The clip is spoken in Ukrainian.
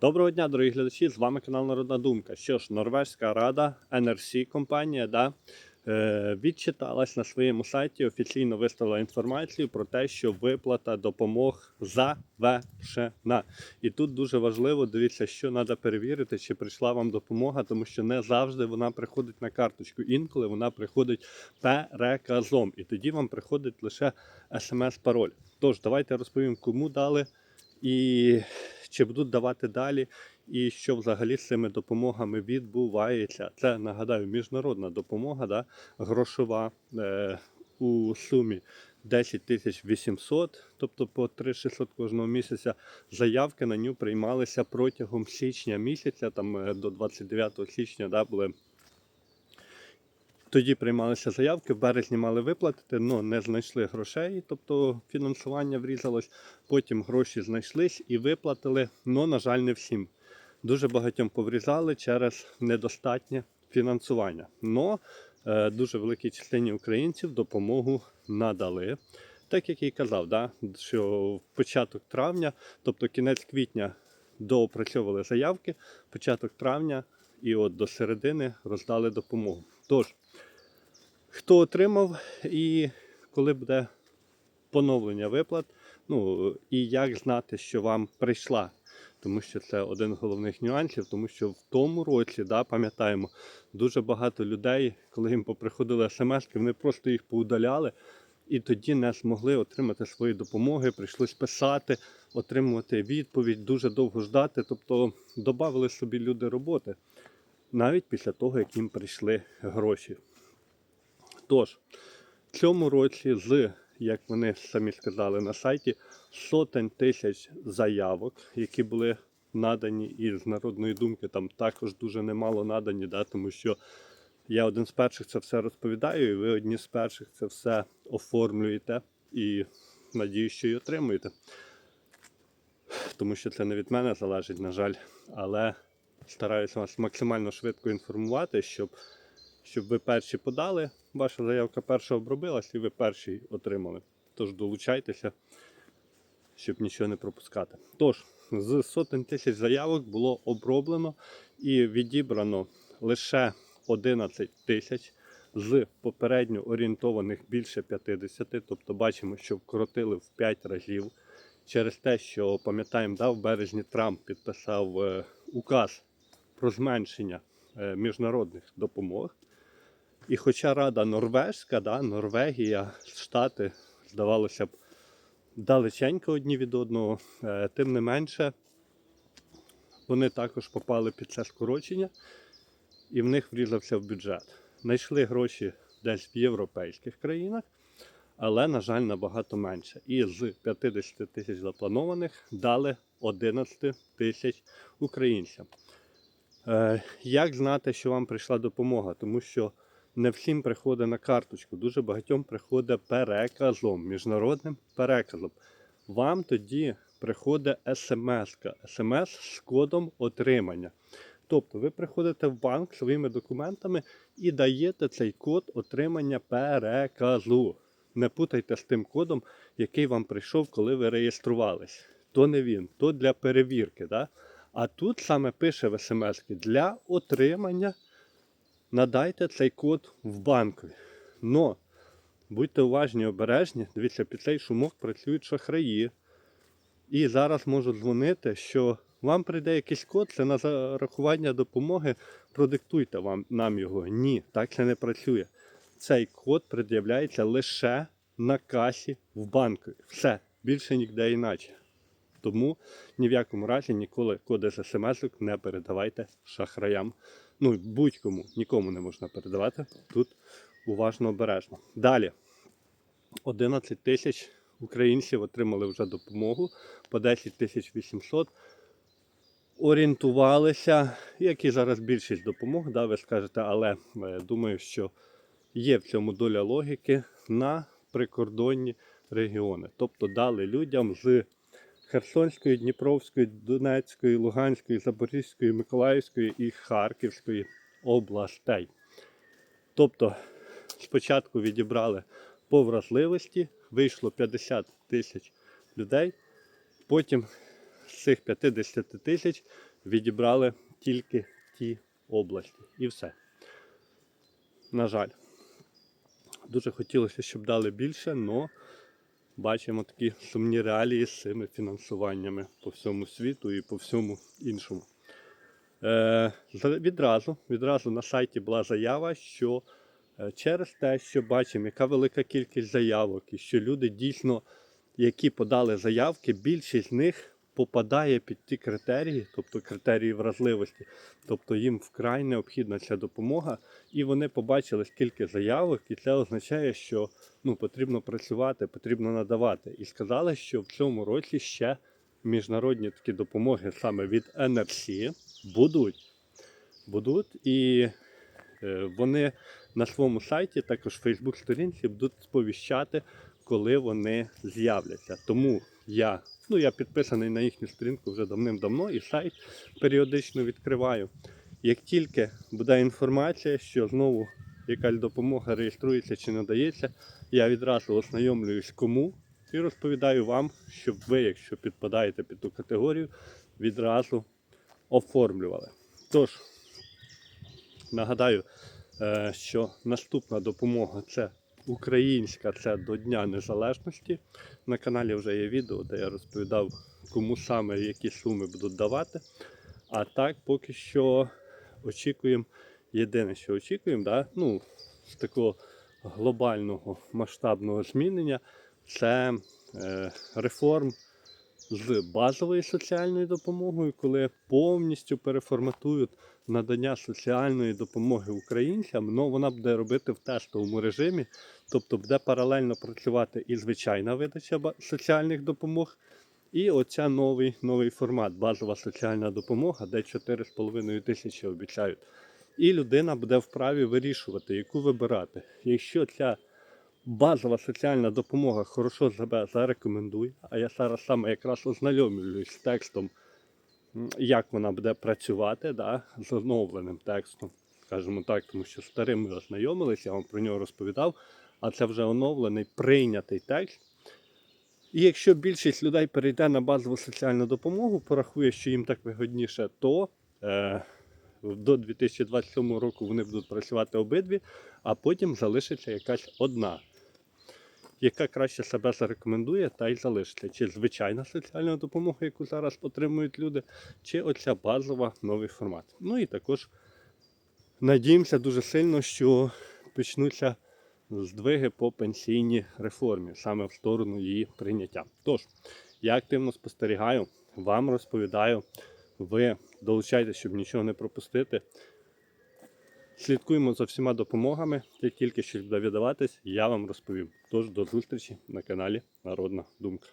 Доброго дня, дорогі глядачі! З вами канал Народна Думка. Що ж, Норвезька рада, NRC компанія, да, е, відчиталась на своєму сайті, офіційно виставила інформацію про те, що виплата допомог завершена. І тут дуже важливо, дивіться, що треба перевірити, чи прийшла вам допомога, тому що не завжди вона приходить на карточку. Інколи вона приходить переказом. І тоді вам приходить лише смс-пароль. Тож, давайте розповім, кому дали. І чи будуть давати далі, і що взагалі з цими допомогами відбувається. Це нагадаю, міжнародна допомога, да, грошова е, у сумі 10 тисяч 800, тобто по 3600 кожного місяця. Заявки на нього приймалися протягом січня місяця, там е, до 29 січня да, були. Тоді приймалися заявки, в березні мали виплатити, але не знайшли грошей, тобто фінансування врізалось. Потім гроші знайшлись і виплатили, але, на жаль, не всім. Дуже багатьом поврізали через недостатнє фінансування. Но е, дуже великій частині українців допомогу надали. Так як і казав, да, що в початок травня, тобто кінець квітня, доопрацьовували заявки, початок травня і от до середини роздали допомогу. Тож, хто отримав і коли буде поновлення виплат, ну і як знати, що вам прийшла. Тому що це один з головних нюансів, тому що в тому році, да, пам'ятаємо, дуже багато людей, коли їм поприходили смс, вони просто їх поудаляли і тоді не змогли отримати свої допомоги, прийшлось писати, отримувати відповідь, дуже довго ждати. Тобто додали собі люди роботи навіть після того, як їм прийшли гроші. Тож, в цьому році, з, як вони самі сказали на сайті, сотень тисяч заявок, які були надані із народної думки, там також дуже немало надані, да, тому що я один з перших це все розповідаю, і ви одні з перших це все оформлюєте і надію, що й отримуєте. Тому що це не від мене залежить, на жаль, але стараюся вас максимально швидко інформувати, щоб щоб ви перші подали, ваша заявка перша обробилась і ви перші отримали. Тож долучайтеся, щоб нічого не пропускати. Тож, з сотень тисяч заявок було оброблено і відібрано лише 11 тисяч з попередньо орієнтованих більше 50. Тобто бачимо, що вкоротили в 5 разів. Через те, що пам'ятаємо, да, в березні Трамп підписав е, указ про зменшення е, міжнародних допомог. І хоча Рада Норвежська, да, Норвегія, Штати, здавалося б, далеченько одні від одного, е, тим не менше, вони також попали під це скорочення, і в них врізався в бюджет. Знайшли гроші десь в європейських країнах, але, на жаль, набагато менше. І з 50 тисяч запланованих дали 11 тисяч українцям. Е, Як знати, що вам прийшла допомога? Тому що не всім приходить на карточку, дуже багатьом приходить переказом, міжнародним переказом. Вам тоді приходить смс, смс з кодом отримання. Тобто ви приходите в банк своїми документами і даєте цей код отримання переказу. Не путайте з тим кодом, який вам прийшов, коли ви реєструвались. То не він, то для перевірки. Да? А тут саме пише в смс для отримання надайте цей код в банку. Но будьте уважні, обережні, дивіться, під цей шумок працюють шахраї. І зараз можуть дзвонити, що вам прийде якийсь код, це на зарахування допомоги, продиктуйте вам, нам його. Ні, так це не працює. Цей код пред'являється лише на касі в банку. Все, більше ніде іначе. Тому ні в якому разі ніколи коди з смс не передавайте шахраям. Ну, будь-кому, нікому не можна передавати. Тут уважно обережно. Далі. 11 тисяч українців отримали вже допомогу по 10 тисяч 800. Орієнтувалися, як і зараз більшість допомог, да, ви скажете, але е, думаю, що є в цьому доля логіки на прикордонні регіони. Тобто дали людям з Херсонської, Дніпровської, Донецької, Луганської, Запорізької, Миколаївської і Харківської областей. Тобто спочатку відібрали по вразливості, вийшло 50 тисяч людей, потім з цих 50 тисяч відібрали тільки ті області. І все. На жаль. Дуже хотілося, щоб дали більше, але бачимо такі сумні реалії з цими фінансуваннями по всьому світу і по всьому іншому. Е, відразу, відразу на сайті була заява, що е, через те, що бачимо, яка велика кількість заявок, і що люди дійсно, які подали заявки, більшість з них попадає під ті критерії, тобто критерії вразливості. Тобто їм вкрай необхідна ця допомога, і вони побачили, скільки заявок, і це означає, що ну, потрібно працювати, потрібно надавати. І сказали, що в цьому році ще міжнародні такі допомоги саме від NFC будуть. Будуть і е, вони на своєму сайті, також в Фейсбук сторінці, будуть сповіщати, коли вони з'являться. Тому я, ну, я підписаний на їхню сторінку вже давним-давно і сайт періодично відкриваю. Як тільки буде інформація, що знову якась допомога реєструється чи надається, я відразу ознайомлююсь кому і розповідаю вам, щоб ви, якщо підпадаєте під ту категорію, відразу оформлювали. Тож, нагадаю, е, що наступна допомога це українська, це до Дня Незалежності. На каналі вже є відео, де я розповідав, кому саме які суми будуть давати. А так, поки що очікуємо. Єдине, що очікуємо, да, ну, з такого глобального масштабного змінення, це е, реформ з базовою соціальною допомогою, коли повністю переформатують надання соціальної допомоги українцям, але вона буде робити в тестовому режимі, тобто буде паралельно працювати і звичайна видача соціальних допомог, і оця новий, новий формат базова соціальна допомога, де 4,5 тисячі обіцяють. І людина буде вправі вирішувати, яку вибирати. Якщо ця базова соціальна допомога хорошо себе зарекомендує, а я зараз саме якраз ознайомлююсь з текстом, як вона буде працювати, да, з оновленим текстом, скажімо так, тому що старим ми ознайомилися, я вам про нього розповідав, а це вже оновлений прийнятий текст. І якщо більшість людей перейде на базову соціальну допомогу, порахує, що їм так вигодніше, то е, до 2027 року вони будуть працювати обидві, а потім залишиться якась одна, яка краще себе зарекомендує, та й залишиться. Чи звичайна соціальна допомога, яку зараз отримують люди, чи оця базова новий формат. Ну і також надіємося дуже сильно, що почнуться здвиги по пенсійній реформі, саме в сторону її прийняття. Тож, я активно спостерігаю, вам розповідаю, ви долучайтесь, щоб нічого не пропустити. Слідкуємо за всіма допомогами. Як тільки щось буде віддаватись, я вам розповім. Тож до зустрічі на каналі Народна Думка.